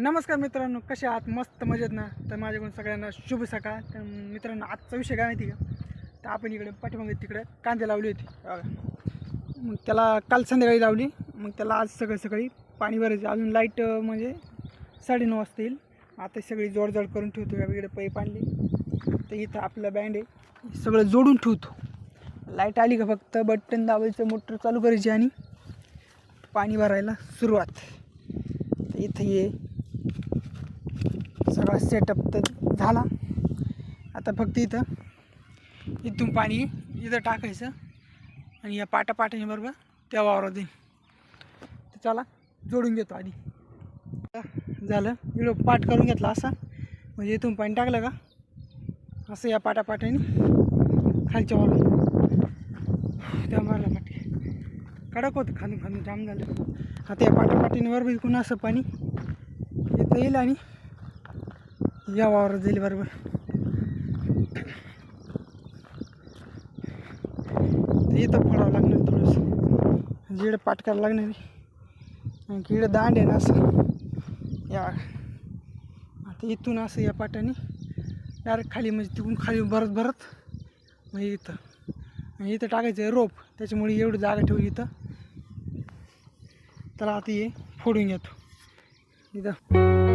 नमस्कार मित्रांनो कसे आहात? मस्त मजेत ना? तर माझ्याकडून सगळ्यांना शुभ सकाळ. तर मित्रांनो आजचा विषय काय माहिती का? तर आपण इकडे पाठीमागे तिकडे कांदे लावली होती. मग त्याला काल संध्याकाळी लावली. मग त्याला आज सकाळी सकाळी पाणी भरायचं. अजून लाइट म्हणजे साडेनऊ वाजता येईल. आता सगळी जोडजोड करून ठेवतो. वेगवेगळे पैप आणले. तर इथं आपलं बँड आहे. सगळं जोडून ठेवतो. लाइट आली का फक्त? बटन दाबायचं मोटर चालू करायची आणि पाणी भरायला सुरुवात. तर इथं ये सगळा सेटअप तर झाला. आता फक्त इथं इथून पाणी इथं टाकायचं आणि या पाटा बरोबर त्या वावरात येईल तर चला जोडून घेतो आधी. झालं इकडं पाठ करून घेतला असा. म्हणजे इथून पाणी टाकलं का? असं या पाटापाट्याने खालच्या वाला त्या मारला पाठी. कडक होतं खालून खालून जाम झालं. आता या पाटापाटीने बरोबर इकडून असं पाणी इथं येईल आणि या वावरात जाईल बरोबर इथं फोडावं लागणार थोडंसं. जिडं पाटकायला लागणार आहे. आणि इकडं दांड आहे ना असं. या आता इथून असं या पाटाने डायरेक्ट खाली म्हणजे तिकडून खाली भरत भरत म्हणजे इथं. आणि इथं टाकायचं आहे रोप. त्याच्यामुळे एवढी जागा ठेवली इथं. त्याला आता हे फोडून घेतो. इथं.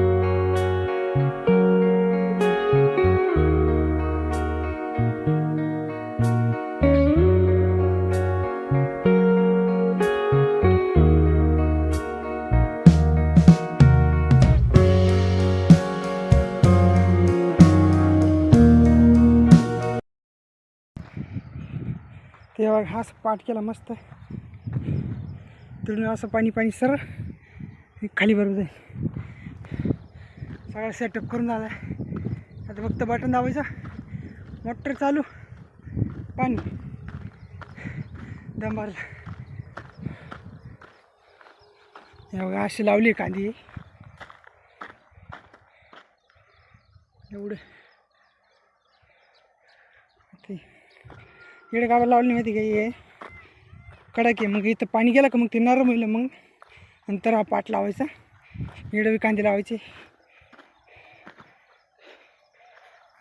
तेव्हा हा असं पाठ केला मस्त. तिकडून असं पाणी पाणी सरळ खाली बरोबर जाईल. सगळा सेटअप करून झाला आता फक्त बटन दाबायचं. मोटर चालू. पाणी. दम भरला. हे बघा अशी लावली आहे कांदी. एवढं. ते इकडे गावाला लावली माहिती का हे? कडक आहे. मग इथं पाणी गेलं का मग ते नरम होईल मग. नंतर हा पाट लावायचा. इकडे बी कांदे लावायचे.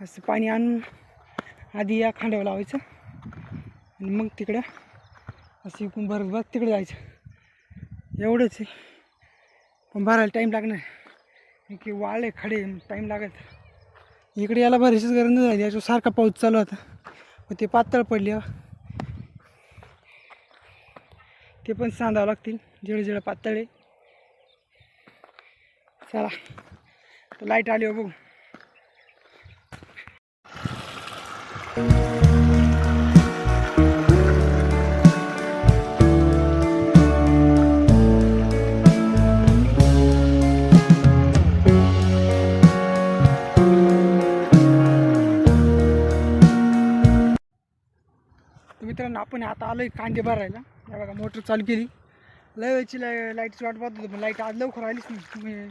असं पाणी आणून आधी या खांड्यावर लावायचं. आणि मग तिकडं असं इकडून भरत बघ तिकडे जायचं. एवढंच आहे. पण भरायला टाईम लागणार. की वाळे खडे टाईम लागत. इकडे याला भरायचीच गरज नाही झाली. याच्यावर सारखा पाऊस चालू होता. मग ते पातळ पडले. ते पण सांधावं लागतील. जेवढे जेवढे पातळ आहे. चला. तर लाइट आली हो बघू. मित्रांनो आपण आता आलोय कांदे भरायला. या बघा मोटर चालू केली. लय वेळची लाय लाईटची वाट पाहत होतो पण लाइट आज लवकर आलीच नाही.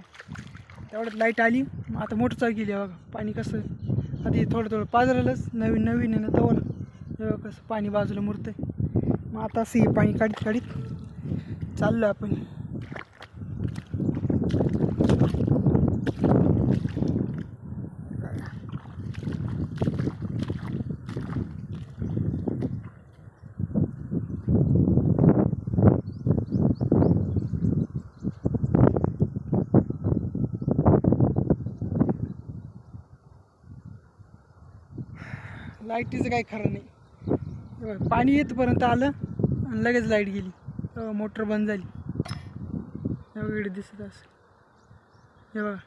तेवढ्यात लाइट आली. मग आता मोटर चालू केली बघा पाणी कसं आधी थोडं थोडं पाजरलंच. नवीन नवीन आहे ना तवर हे कसं पाणी बाजूला मुरतं मग आता असं पाणी काढीत काढीत चाललो आपण. लाईटीचं काही खरं नाही. पाणी येतपर्यंत आलं आणि लगेच लाइट गेली. तेव्हा मोटर बंद झाली. एवढे दिसत असं हे बघा.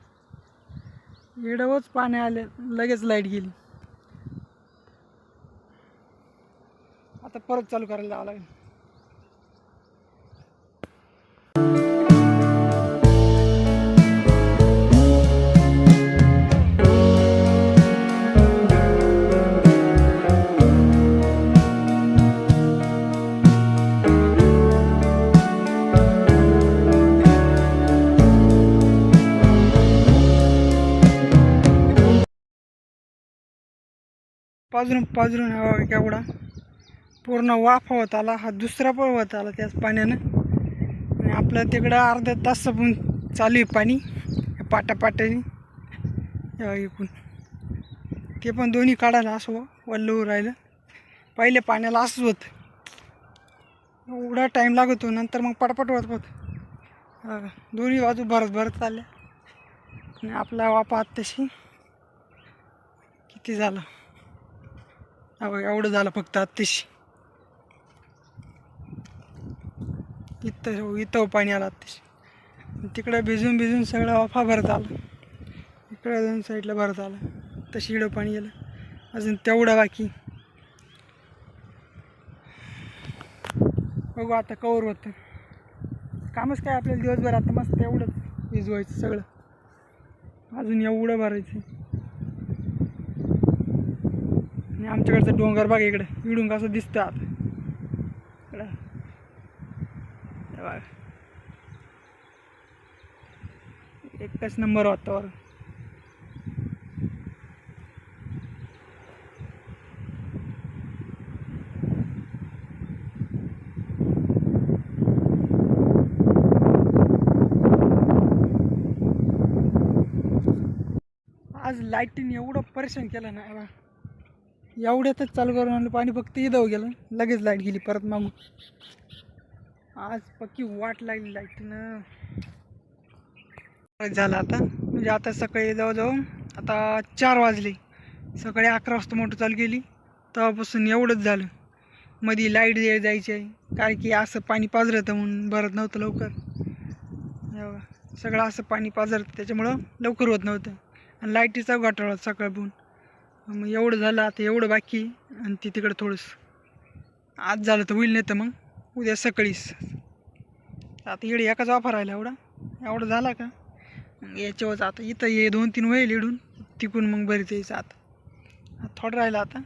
इडवच पाणी आले लगेच लाइट गेली. आता परत चालू करायला जावं लागेल. पाजरून पाजरून हवा केवढा. पूर्ण वाफ होत आला हा दुसरा पण होत आला त्याच पाण्यानं. आणि आपलं तिकडं अर्धा तास पण चालू आहे पाणी पाट्यापाट्याने या इकून. ते पण दोन्ही काढायला असं वल्लवू राहिलं. पहिले पाण्याला असंच होतं. एवढा टाईम लागतो नंतर मग पटपट होत होत. दोन्ही बाजू भरत भरत चालल्या. आणि आपला वापा तशी किती झालं? हा एवढं झालं फक्त आत्ताशी. इथं इथं पाणी आलं आत्ताशी. तिकडं भिजून भिजून सगळं वाफा भरत आलं. इकडे दोन साईडला भरत आलं. तशी इकडं पाणी गेलं. अजून तेवढं बाकी. बघू आता कवर होतं. कामच काय आपल्याला दिवसभर आता मस्त एवढंच भिजवायचं सगळं. अजून एवढं भरायचं. आणि आमच्याकडचं डोंगर बघा इकडे इडून कसं दिसतं आता इकडं हे बघा. एकच नंबर वातावरण आज लाईटीने एवढं परेशान केलं ना बा. एवढ्यातच चालू करून आणलं. पाणी फक्त इथं गेलं. लगेच लाइट गेली परत मागून. आज पक्की वाट लागली लाईटनं. झालं आता. म्हणजे आता सकाळी जवळजवळ आता चार वाजले. सकाळी अकरा वाजता मोटर चालू केली. तेव्हापासून एवढंच झालं. मध्ये लाइट जायची आहे. कारण की असं पाणी पाजरतं म्हणून भरत नव्हतं लवकर. सगळं असं पाणी पाजरतं. त्याच्यामुळं लवकर होत नव्हतं. आणि लाईटीचा घोटाळा सकाळपून मग एवढं झालं आता एवढं बाकी. आणि ती तिकडं थोडंसं. आज झालं तर होईल नाही तर मग उद्या सकाळीच. आता इकडे एकाच ऑफर राहिला एवढा. एवढा झाला का? मग याच्यावरच आता इथं ये दोन तीन होईल इडून. तिकून मग बरीच यायचं आता थोडं राहिलं आता.